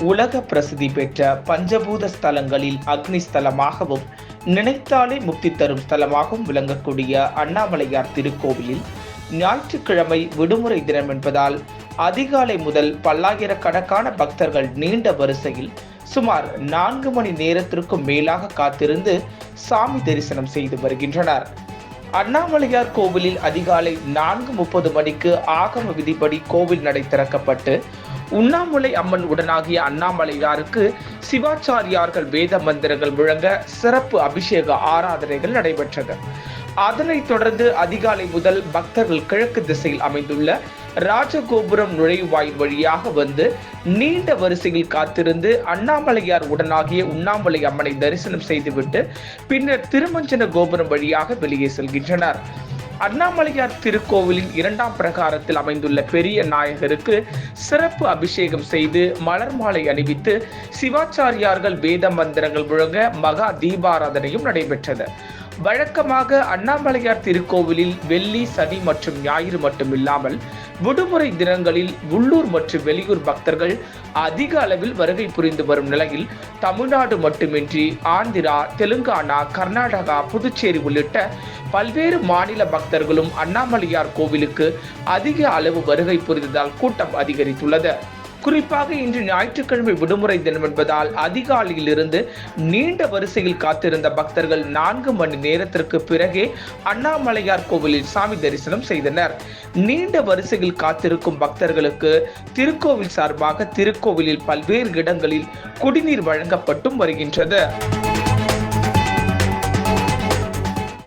உலக பிரசித்தி பெற்ற பஞ்சபூத ஸ்தலங்களில் அக்னி ஸ்தலமாகவும் நினைத்தாலே முக்தி தரும் ஸ்தலமாகவும் விளங்கக்கூடிய அண்ணாமலையார் திருக்கோவிலில் ஞாயிற்றுக்கிழமை விடுமுறை தினம் என்பதால் அதிகாலை முதல் பல்லாயிரக்கணக்கான பக்தர்கள் நீண்ட வரிசையில் சுமார் நான்கு மணி நேரத்திற்கும் மேலாக காத்திருந்து சாமி தரிசனம் செய்து வருகின்றனர். அண்ணாமலையார் கோவிலில் அதிகாலை நான்கு முப்பது மணிக்கு ஆகம விதிப்படி கோவில் நடை திறக்கப்பட்டு உண்ணாமுலை அம்மன் உடனாகிய அண்ணாமலையாருக்கு சிவாச்சாரியார்கள் வேத மந்திரங்கள் முழங்க சிறப்பு அபிஷேக ஆராதனைகள் நடைபெற்றது. அதனைத் தொடர்ந்து அதிகாலை முதல் பக்தர்கள் கிழக்கு திசையில் அமைந்துள்ள ராஜகோபுரம் நுழைவாயில் வழியாக வந்து நீண்ட வரிசையில் காத்திருந்து அண்ணாமலையார் உடனாகிய உண்ணாமலை அம்மனை தரிசனம் செய்துவிட்டு பின்னர் திருமஞ்சன கோபுரம் வழியாக வெளியே செல்கின்றனர். அண்ணாமலையார் திருக்கோவிலின் இரண்டாம் பிரகாரத்தில் அமைந்துள்ள பெரிய நாயகருக்கு சிறப்பு அபிஷேகம் செய்து மலர் மாலை அணிவித்து சிவாச்சாரியார்கள் வேத மந்திரங்கள் முழங்க மகா தீபாராதனையும் நடைபெற்றது. வழக்கமாக அண்ணாமலையார் திருக்கோவிலில் வெள்ளி சனி மற்றும் ஞாயிறு மட்டும் இல்லாமல் விடுமுறை தினங்களில் உள்ளூர் மற்றும் வெளியூர் பக்தர்கள் அதிக அளவில் வருகை புரிந்து வரும் நிலையில் தமிழ்நாடு மட்டுமின்றி ஆந்திரா தெலுங்கானா கர்நாடகா புதுச்சேரி உள்ளிட்ட பல்வேறு மாநில பக்தர்களும் அண்ணாமலையார் கோவிலுக்கு அதிக அளவு வருகை புரிந்ததால் கூட்டம் அதிகரித்துள்ளது. குறிப்பாக இன்று ஞாயிற்றுக்கிழமை விடுமுறை தினம் என்பதால் அதிகாலையில் இருந்து நீண்ட வரிசையில் காத்திருந்த பக்தர்கள் நான்கு மணி நேரத்திற்கு பிறகே அண்ணாமலையார் கோவிலில் சாமி தரிசனம் செய்தனர். நீண்ட வரிசையில் காத்திருக்கும் பக்தர்களுக்கு திருக்கோவில் சார்பாக திருக்கோவிலில் பல்வேறு இடங்களில் குடிநீர் வழங்கப்பட்டும் வருகின்றது.